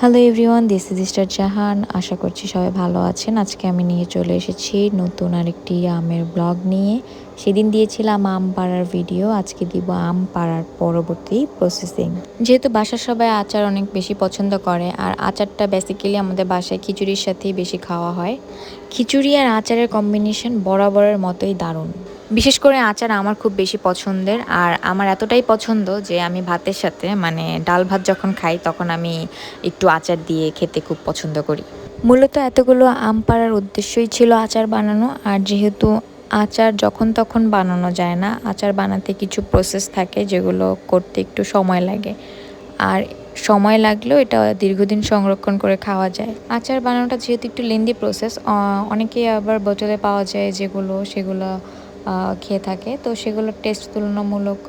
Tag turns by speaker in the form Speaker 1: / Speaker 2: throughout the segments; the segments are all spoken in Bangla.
Speaker 1: Hello everyone this is Star Jahan আশা করছি সবাই ভালো আছেন। আজকে আমি নিয়ে চলে এসেছি নতুন আরেকটি আমের ব্লগ নিয়ে। সেদিন দিয়েছিলাম আম পাড়ার ভিডিও আজকে দিব আম পাড়ার পরবর্তী প্রসেসিং যেহেতু বাসার সবাই আচার অনেক বেশি পছন্দ করে, আর আচারটা বেসিক্যালি আমাদের বাসায় খিচুড়ির সাথেই বেশি খাওয়া হয়। খিচুড়ি আর আচারের কম্বিনেশন বরাবরের মতোই দারুণ। বিশেষ করে আচার আমার খুব বেশি পছন্দের। আর আমার এতটাই পছন্দ যে আমি ভাতের সাথে মানে ডাল ভাত যখন খাই তখন আমি একটু আচার দিয়ে খেতে খুব পছন্দ করি। মূলত এতগুলো আম পাড়ার উদ্দেশ্যই ছিল আচার বানানো। আর যেহেতু আচার যখন তখন বানানো যায় না, আচার বানাতে কিছু প্রসেস থাকে যেগুলো করতে একটু সময় লাগে। আর সময় লাগলেও এটা দীর্ঘদিন সংরক্ষণ করে খাওয়া যায়। আচার বানানোটা যেহেতু একটু লেন্দি প্রসেস অনেকেই আবার বোতলে পাওয়া যায় যেগুলো, সেগুলো খেয়ে থাকে। তো সেগুলোর টেস্ট তুলনামূলক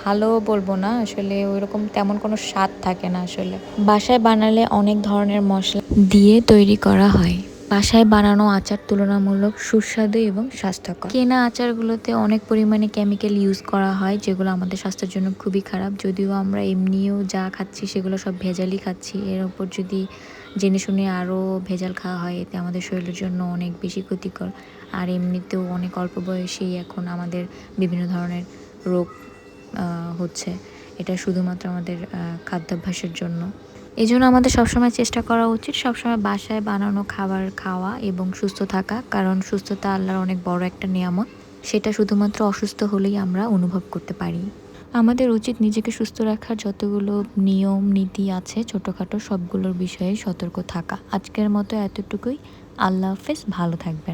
Speaker 1: ভালো বলব না। আসলে ওইরকম তেমন কোনো স্বাদ থাকে না আসলে। বাসায় বানালে অনেক ধরনের মশলা দিয়ে তৈরি করা হয়। বাসায় বানানো আচার তুলনামূলক সুস্বাদু এবং স্বাস্থ্যকর। কেনা আচারগুলোতে অনেক পরিমাণে কেমিক্যাল ইউজ করা হয়, যেগুলো আমাদের স্বাস্থ্যের জন্য খুবই খারাপ। যদিও আমরা এমনিও যা খাচ্ছি সেগুলো সব ভেজালই খাচ্ছি। এর উপর যদি জেনে শুনে আরও ভেজাল খাওয়া হয়, এতে আমাদের শরীরের জন্য অনেক বেশি ক্ষতিকর। আর এমনিতেও অনেক অল্প বয়সেই এখন আমাদের বিভিন্ন ধরনের রোগ হচ্ছে। এটা শুধুমাত্র আমাদের খাদ্যাভ্যাসের জন্য। এই জন্য আমাদের সবসময় চেষ্টা করা উচিত সবসময় বাসায় বানানো খাবার খাওয়া এবং সুস্থ থাকা, কারণ সুস্থতা আল্লাহর অনেক বড় একটা নিয়ামত। সেটা শুধুমাত্র অসুস্থ হলেই আমরা অনুভব করতে পারি। আমাদের উচিত নিজেকে সুস্থ রাখার যতগুলো নিয়ম, নীতি আছে, ছোটোখাটো সবগুলোর বিষয়ে সতর্ক থাকা। আজকের মতো এতটুকুই। আল্লাহ হাফেজ, ভালো থাকবেন।